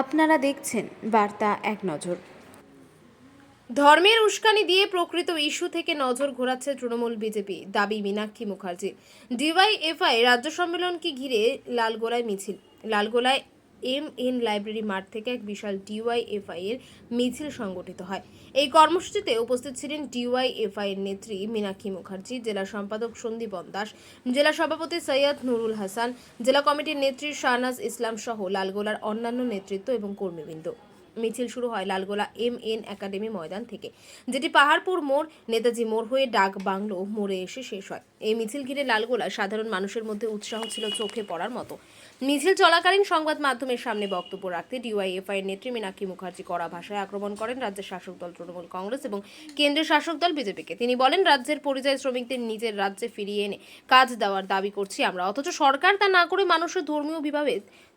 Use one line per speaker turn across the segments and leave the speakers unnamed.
আপনারা দেখছেন বার্তা এক নজর।
ধর্মের উস্কানি দিয়ে প্রকৃত ইস্যু থেকে নজর ঘোরাচ্ছে তৃণমূল বিজেপি, দাবি মীনাক্ষী মুখার্জি। ডিওয়াইএফআই রাজ্য সম্মেলনকে ঘিরে লালগোলায় মিছিল, লালগোলায় এম এন লাইব্রেরি মাঠ থেকে এক বিশাল ডিওয়াইএফআই এর মিছিল সংগঠিত হয়। এই কর্মসূচিতে উপস্থিত ছিলেন ডিওয়াইএফআই এর নেত্রী মীনাক্ষী মুখার্জি, জেলা সম্পাদক সন্দীপন দাস, জেলা সভাপতি সৈয়দ নুরুল হাসান, জেলা কমিটির নেত্রী শাহনাজ ইসলাম সহ লালগোলার অন্যান্য নেতৃত্ব এবং কর্মীবৃন্দ। মিছিল শুরু হয় লালগোলা এম এন একাডেমি ময়দান থেকে, যেটি পাহাড়পুর মোড়, নেতাজি মোড় হয়ে ডাক বাংলো মোড়ে এসে শেষ হয়। এই মিছিল ঘিরে লালগোলায় সাধারণ মানুষের মধ্যে উৎসাহ ছিল চোখে পড়ার মতো। মিছিল চলাকালীন সংবাদ মাধ্যমের সামনে বক্তব্য রাখতে ডিওয়াইএফআই এর নেত্রী মীনাক্ষী মুখার্জি কড়া ভাষায় আক্রমণ করেন রাজ্যের শাসক দল তৃণমূল কংগ্রেস এবং কেন্দ্রের শাসক দল বিজেপিকে। তিনি বলেন, রাজ্যের পরিযায়ী শ্রমিকদের নিজের রাজ্যে ফিরিয়ে এনে কাজ দেওয়ার দাবি করছি আমরা, অথচ সরকার তা না করে মানুষের ধর্মীয় বিভাবে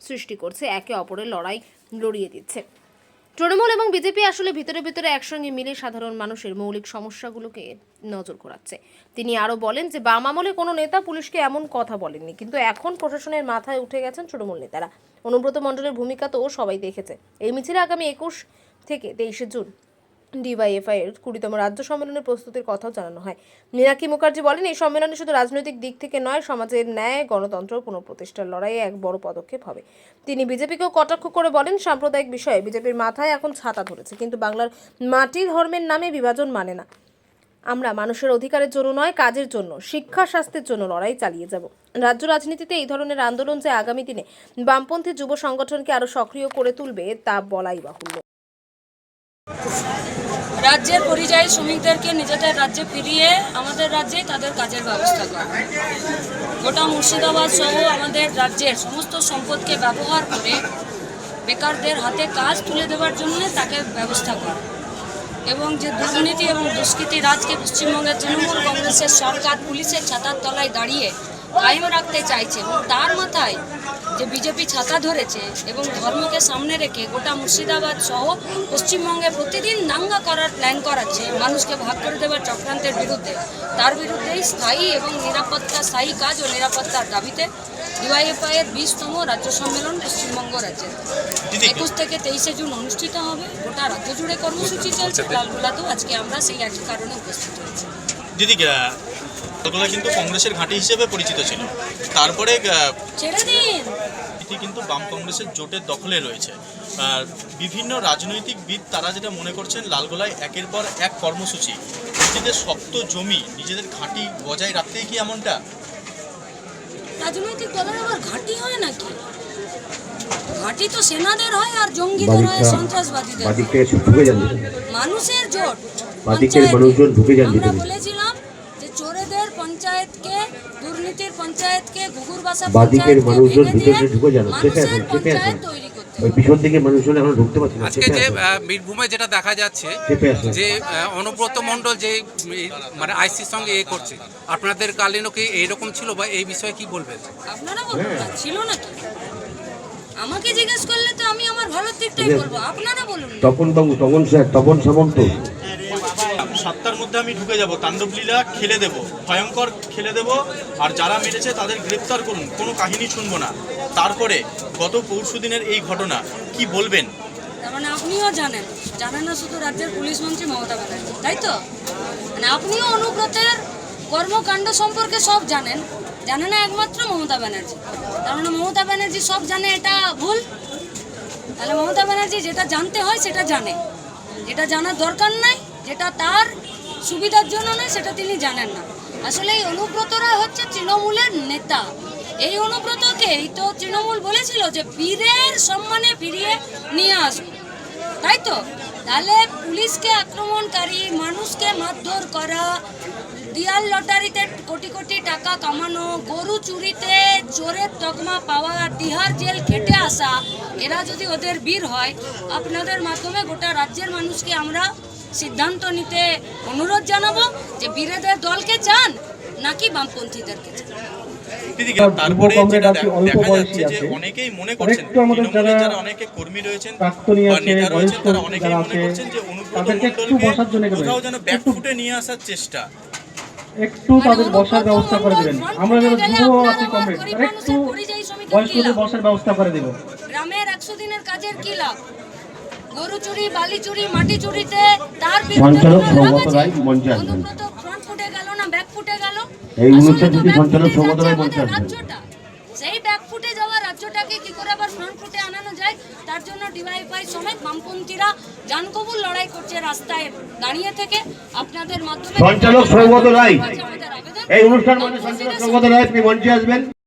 সৃষ্টি করছে, একে অপরের লড়াই লড়িয়ে দিচ্ছে। তৃণমূল এবং বিজেপি আসলে ভিতরে ভিতরে একসঙ্গে মিলে সাধারণ মানুষের মৌলিক সমস্যাগুলোকে নজর করাচ্ছে। তিনি আরও বলেন যে, বাম আমলে কোনো নেতা পুলিশকে এমন কথা বলেননি, কিন্তু এখন প্রশাসনের মাথায় উঠে গেছেন তৃণমূল নেতারা। অনুব্রত মণ্ডলের ভূমিকা তো সবাই দেখেছে। এই মিছিলে আগামী একুশ থেকে তেইশে জুন ডিওয়াইএফআই এর কুড়িতম রাজ্য সম্মেলনের প্রস্তুতির কথাও জানানো হয়। মীনাক্ষী মুখার্জি বলেন, এই সম্মেলনে শুধু রাজনৈতিক দিক থেকে নয়, সমাজের ন্যায়, গণতন্ত্র পুনঃপ্রতিষ্ঠার লড়াইয়ে এক বড় পদক্ষেপ হবে। তিনি বিজেপিকেও কটাক্ষ করে বলেন, সাম্প্রদায়িক বিষয়ে বিজেপির মাথায় এখন ছাতা ধরেছে, কিন্তু বাংলার মাটি ধর্মের নামে বিভাজন মানে না। আমরা মানুষের অধিকারের জন্য নয়, কাজের জন্য, শিক্ষা, স্বাস্থ্যের জন্য লড়াই চালিয়ে যাব। রাজ্য রাজনীতিতে এই ধরনের আন্দোলন যে আগামী দিনে বামপন্থী যুব সংগঠনকে আরও সক্রিয় করে তুলবে, তা বলাই বাহুল্য।
রাজ্যের পরিযায়ী শ্রমিকদেরকে নিজেদের রাজ্যে ফিরিয়ে আমাদের রাজ্যেই তাদের কাজের ব্যবস্থা করা। গোটা মুর্শিদাবাদ সহ আমাদের রাজ্যের সমস্ত সম্পদকে ব্যবহার করে বেকারদের হাতে কাজ তুলে দেওয়ার জন্য তাকে ব্যবস্থা করা। এবং যে দুর্নীতি এবং দুষ্কৃতি রাজকে পশ্চিমবঙ্গের তৃণমূল কংগ্রেসের সরকার পুলিশের ছাতার তলায় দাঁড়িয়ে কায়েম রাখতে চাইছে এবং তার মাথায় যে বিজেপি ছাতা ধরেছে এবং ধর্মকে সামনে রেখে গোটা মুর্শিদাবাদ সহ পশ্চিমবঙ্গে প্রতিদিন দাঙ্গা করার প্ল্যান করাচ্ছে মানুষকে ভাগ করে দেওয়ার চক্রান্তের বিরুদ্ধে। তার বিরুদ্ধেই স্থায়ী এবং নিরাপত্তা স্থায়ী কাজ ও নিরাপত্তার দাবিতে ডিওয়াইএফআই এর বিশতম রাজ্য সম্মেলন পশ্চিমবঙ্গ রাজ্যের একুশ থেকে তেইশে জুন অনুষ্ঠিত হবে। গোটা রাজ্য জুড়ে কর্মসূচি চলছে। লালগোলাতেও আজকে আমরা সেই একই কারণে উপস্থিত হয়েছি।
দিদি কলকাতা কিন্তু কংগ্রেসের ঘাঁটি হিসেবে পরিচিত ছিল। তারপরে কিন্তু বাম কংগ্রেসের জোটের দখলে রয়েছে। আর বিভিন্ন রাজনৈতিকবিদ তারা যেটা মনে করছেন লালগোলায় একের পর এক কর্মসূচি। নিজেদের শক্ত জমি নিজেদের ঘাঁটি বজায় রাখতেই কি এমনটা?
রাজনৈতিক দলের আবার ঘাঁটি হয় নাকি? ঘাঁটি তো সেনাদের হয় আর জঙ্গিদের হয় সন্ত্রাসবাদীদের হয়। মানুষের জোট
মানুষজন ঢুকে যান
আমরা বলেছিলাম পঞ্চায়েতকে দুর্নীতির পঞ্চায়েতকে ঘুঘুর বাসা
বাদিকের
পঞ্চায়েতকে
মানুষজন ভিতরে ঢুকে যান। চেপে
মানুষের
চেপে
পঞ্চায়েত তৈরি
ওই পিছন থেকে মানুষজন এখন ঢুকতে পারছে না
আজকে যে বীরভূমে যেটা দেখা যাচ্ছে যে অনুব্রত মণ্ডল যে মানে আইসির সঙ্গে এ করছে আপনাদের কালীনও কি এইরকম ছিল বা এই বিষয়ে কি বলবেন?
আপনারা বলুন না ছিল নাকি? আমাকে জিজ্ঞেস করলে তো আমি আমার ভালোর দিকটাই বলব আপনারা বলুন।
তপন বাবু তপন স্যার তপন সামন্ত।
মধ্যে আমি ঢুকে যাব তাণ্ডবলীলা খেলে দেব, ভয়ঙ্কর খেলে দেব, আর যারা মেরেছে তাদের গ্রেপ্তার করুন, কোনো কাহিনী শুনব না। তারপরে গত পরশু দিনের এই ঘটনা, কি বলবেন?
তার মানে আপনিও জানেন জানেন না শুধু রাজ্যের পুলিশ মন্ত্রী মমতা ব্যানার্জি, তাই তো? মানে আপনিও অনুব্রতের কর্মকাণ্ড সম্পর্কে সব জানেন, জানে না একমাত্র মমতা ব্যানার্জি। তার মানে মমতা ব্যানার্জি সব জানে এটা ভুল? তাহলে মমতা ব্যানার্জি যেটা জানতে হয় সেটা জানে। যেটা জানার দরকার নাই, যেটা তার সুবিধার জন্য নয়, সেটা তিনি জানেন না। আসলে এই অনুব্রতরা হচ্ছে তৃণমূলের নেতা। এই অনুব্রতকেই তো তৃণমূল বলেছিল যে বীরের সম্মানে ফিরিয়ে নিয়ে আসবে তাই তো? তাহলে পুলিশকে আক্রমণকারী, মানুষকে মারধর করা, দিয়াল লটারিতে কোটি কোটি টাকা কামানো, গরু চুরিতে চোরের তকমা পাওয়া, তিহার জেল খেটে আসা, এরা যদি ওদের বীর হয়, আপনাদের মাধ্যমে গোটা রাজ্যের মানুষকে আমরা সিদ্ধান্ত নিতে অনুরোধ জানাব যে বীরেদের দলকে চান নাকি বামপন্থীদেরকে চান।
তারপরে যেটা
কমরেড আছে, অল্প
দেখা যাচ্ছে যে অনেকেই মনে করছেন তৃণমূলের
যারা
যারা অনেকে কর্মী রয়েছেন
প্রাক্তনী
বা
আছে,
নেতা রয়েছেন তারা অনেকেই মনে করছেন যে অনুব্রত মণ্ডলকে
বসার জন্য করে
কোথাও যেন ব্যাকফুটে নিয়ে আসার চেষ্টা।
একটু তাদের বসার ব্যবস্থা করে দেবেন। আমরা যারা যুব আছি কমরেড। একটু বয়স্কদের বসার ব্যবস্থা করে দেব
গ্রামের একশো দিনের কাজের কি লাভ? গরু চুরি বালি চুরি মাটি চুরিতে তার
সঞ্চালক সৌগত রায় মঞ্চে আসবেন।
ফ্রন্ট ফুটে গেল না ব্যাক ফুটে গেল
এই অনুষ্ঠান থেকে সঞ্চালক সৌগত রায় মঞ্চে আসবেন।
সেই ব্যাক ফুটে যাওয়া রাজ্যটাকে কি করে আবার ফ্রন্ট ফুটে আনানো যায় তার জন্য ডিওয়াইফাই সমেত বামপন্থীরা জানকবুল লড়াই করছে রাস্তায় দাঁড়িয়ে থেকে আপনাদের মাধ্যমে
সঞ্চালক সৌগত রায়। এই অনুষ্ঠান মানে সঞ্চালক সৌগত রায় আপনি মঞ্চে আসবেন